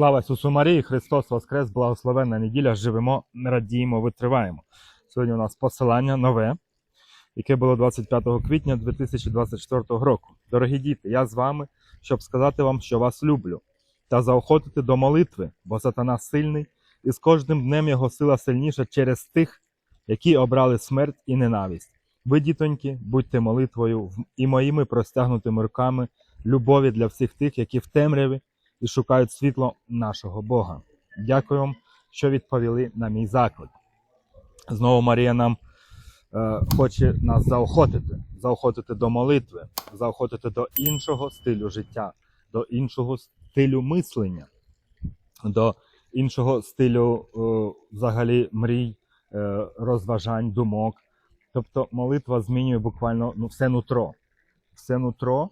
Слава Ісусу Марії, Христос Воскрес, благословенна неділя, живемо, радіємо, витриваємо. Сьогодні у нас посилання нове, яке було 25 квітня 2024 року. Дорогі діти, я з вами, щоб сказати вам, що вас люблю, та заохотити до молитви, бо сатана сильний, і з кожним днем його сила сильніша через тих, які обрали смерть і ненависть. Ви, дітоньки, будьте молитвою і моїми простягнутими руками любові для всіх тих, які в темряві і шукають світло нашого Бога. Дякую вам, що відповіли на мій заклик. Знову Марія нам е, хоче нас заохотити, заохотити до молитви, заохотити до іншого стилю життя, до іншого стилю мислення, до іншого стилю е, взагалі мрій, е, розважань, думок. Тобто молитва змінює буквально ну, все нутро. Все нутро.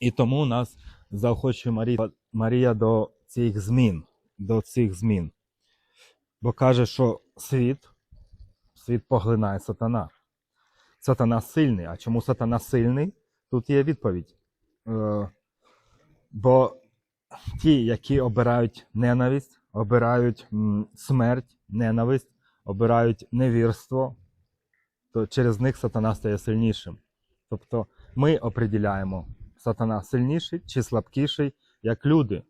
І тому нас заохочує Марія, Марія до цих змін, до цих змін. Бо каже, що світ, світ поглинає сатана. Сатана сильний. А чому сатана сильний? Тут є відповідь. Е, бо ті, які обирають ненависть, обирають смерть, ненависть, обирають невірство, то через них сатана стає сильнішим. Тобто ми определяємо, сатана сильніший чи слабкіший, як люди.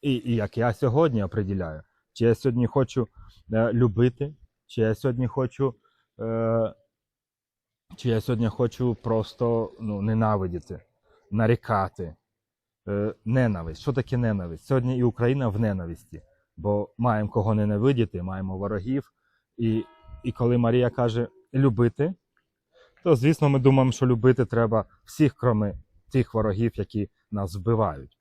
І, і як я сьогодні определяю, чи я сьогодні хочу е, любити, чи я сьогодні хочу, е, чи я сьогодні хочу просто ну, ненавидіти, нарікати. Е, ненависть. Що таке ненависть? Сьогодні і Україна в ненависті, бо маємо кого ненавидіти, маємо ворогів. І, і коли Марія каже любити, то звісно ми думаємо, що любити треба всіх, кроме тих ворогів, які нас вбивають.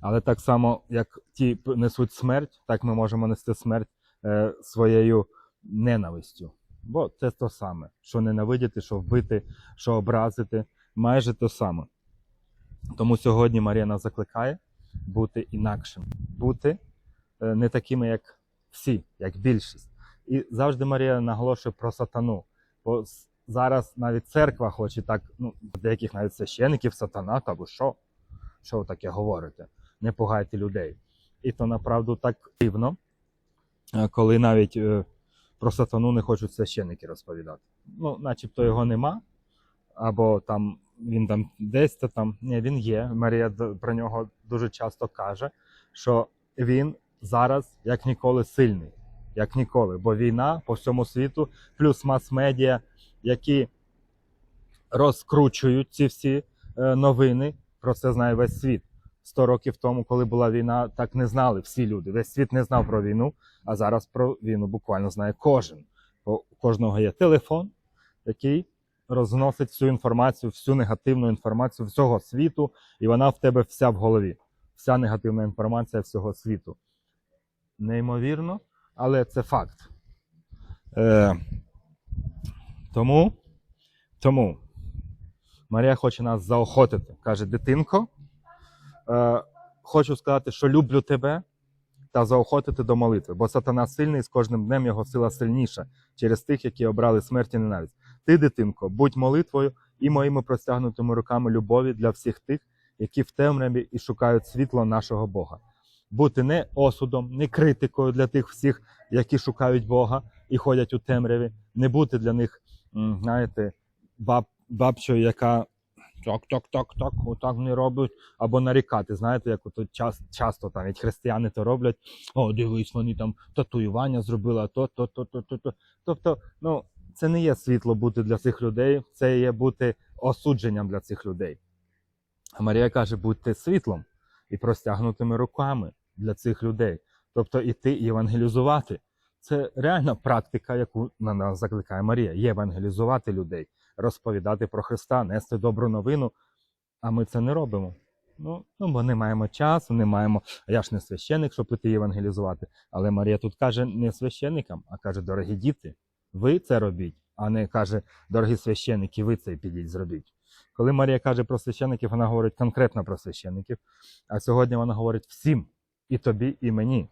Але так само, як ті несуть смерть, так ми можемо нести смерть е, своєю ненавистю. Бо це то саме, що ненавидіти, що вбити, що образити, майже то саме. Тому сьогодні Марія нас закликає бути інакшим, бути е, не такими, як всі, як більшість. І завжди Марія наголошує про сатану. Бо зараз навіть церква хоче так, ну, деяких навіть священиків, сатана, та ви що? Що ви таке говорите? Не пугайте людей. І то направду так дивно, е, коли навіть е, про сатану не хочуть священики розповідати. Ну, начебто його нема, або там він там десь то там. Ні, він є. Марія про нього дуже часто каже, що він зараз як ніколи сильний, як ніколи. Бо війна по всьому світу, плюс мас-медіа, які розкручують ці всі е, новини. Про це знає весь світ. Сто років тому, коли була війна, так не знали всі люди. Весь світ не знав про війну, а зараз про війну буквально знає кожен. Бо у кожного є телефон, який розносить всю інформацію, всю негативну інформацію всього світу, і вона в тебе вся в голові. Вся негативна інформація всього світу. Неймовірно, але це факт. Е, тому, тому Марія хоче нас заохотити. Каже, дитинко, е, хочу сказати, що люблю тебе та заохотити до молитви, бо сатана сильний, з кожним днем його сила сильніша через тих, які обрали смерть і ненависть. Ти, дитинко, будь молитвою і моїми простягнутими руками любові для всіх тих, які в темряві і шукають світло нашого Бога. Бути не осудом, не критикою для тих всіх, які шукають Бога і ходять у темряві, не бути для них, знаєте, баб, бабчою, яка так, так, так, так, отак не робить, або нарікати. Знаєте, як ото час, часто там від християни то роблять. О, дивись, вони там татуювання зробили, то, то, то, то, то, то. Тобто, ну, це не є світло бути для цих людей, це є бути осудженням для цих людей. А Марія каже, будьте світлом і простягнутими руками для цих людей. Тобто іти і євангелізувати. Це реальна практика, яку на нас закликає Марія. Євангелізувати людей, розповідати про Христа, нести добру новину. А ми це не робимо. Ну, ну бо не маємо часу, не маємо. А я ж не священик, щоб іти євангелізувати. Але Марія тут каже не священникам, а каже, дорогі діти, ви це робіть, а не каже, дорогі священники, ви це підіть зробіть. Коли Марія каже про священиків, вона говорить конкретно про священиків. А сьогодні вона говорить всім, і тобі, і мені,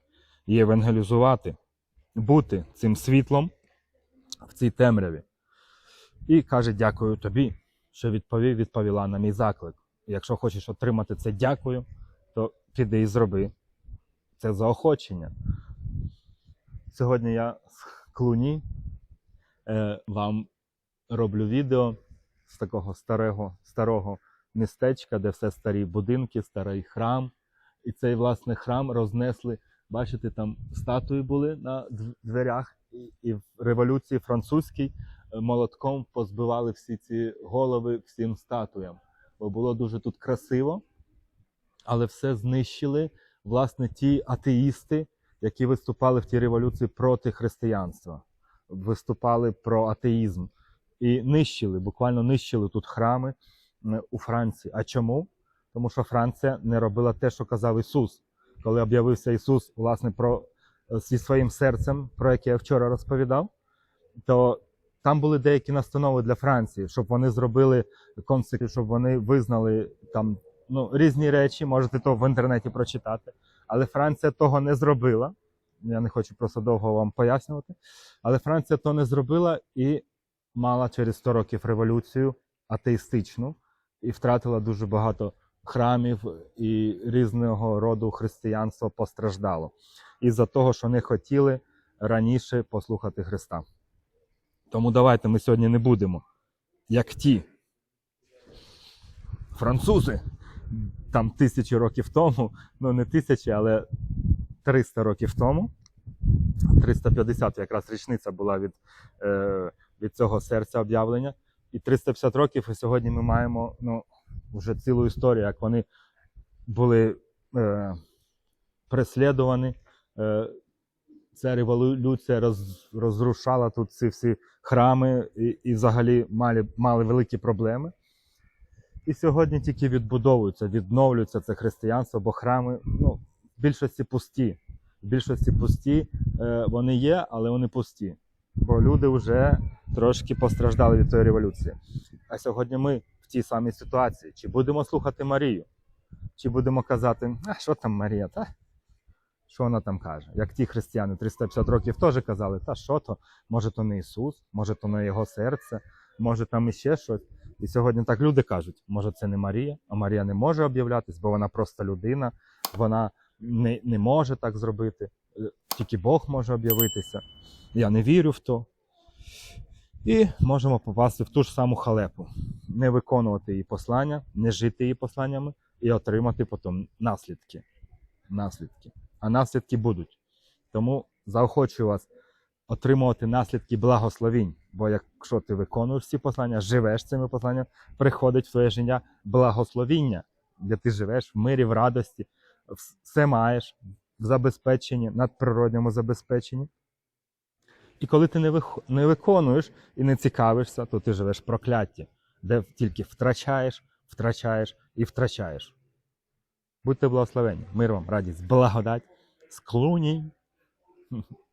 євангелізувати, бути цим світлом в цій темряві. І каже: Дякую тобі, що відповів, відповіла на мій заклик. Якщо хочеш отримати це дякую, то піди і зроби. Це заохочення. Сьогодні я з Клуні е, вам роблю відео з такого старого, старого містечка, де все старі будинки, старий храм. І цей власне храм рознесли. Бачите, там статуї були на дверях, і, в революції французькій е, молотком позбивали всі ці голови всім статуям. Бо було дуже тут красиво, але все знищили власне ті атеїсти, які виступали в тій революції проти християнства, виступали про атеїзм і нищили, буквально нищили тут храми у Франції. А чому? Тому що Франція не робила те, що казав Ісус. Коли об'явився Ісус, власне, про е, зі своїм серцем, про яке я вчора розповідав, то там були деякі настанови для Франції, щоб вони зробили консеквенцію, щоб вони визнали там ну, різні речі, можете то в інтернеті прочитати. Але Франція того не зробила. Я не хочу просто довго вам пояснювати. Але Франція то не зробила і мала через 100 років революцію атеїстичну і втратила дуже багато храмів і різного роду християнство постраждало. Із-за того, що не хотіли раніше послухати Христа. Тому давайте ми сьогодні не будемо, як ті французи там тисячі років тому, ну не тисячі, але 300 років тому. 350 якраз річниця була від, е, від цього серця об'явлення. І 350 років, і сьогодні ми маємо ну, вже цілу історію, як вони були е, переслідувані. Е, ця революція роз, розрушала тут ці всі храми і, і взагалі мали, мали великі проблеми. І сьогодні тільки відбудовуються, відновлюється це християнство, бо храми ну, в більшості пусті. В більшості пусті е, вони є, але вони пусті. Бо люди вже трошки постраждали від цієї революції. А сьогодні ми тій самій ситуації. Чи будемо слухати Марію? Чи будемо казати, а що там Марія? Та? Що вона там каже? Як ті християни 350 років теж казали, та що то, може, то не Ісус, може, то не Його серце, може там іще щось. І сьогодні так люди кажуть, може це не Марія, а Марія не може об'являтись, бо вона просто людина, вона не, не може так зробити, тільки Бог може об'явитися. Я не вірю в то. І можемо попасти в ту ж саму халепу, не виконувати її послання, не жити її посланнями і отримати потім наслідки. наслідки. А наслідки будуть. Тому заохочую вас отримувати наслідки благословінь. Бо якщо ти виконуєш ці послання, живеш цими посланнями, приходить в твоє життя благословіння, де ти живеш в мирі, в радості, все маєш в забезпеченні, надприродньому забезпеченні. І коли ти не, не виконуєш і не цікавишся, то ти живеш в прокляті, де тільки втрачаєш, втрачаєш і втрачаєш. Будьте благословені, мир вам, радість, благодать, склоні.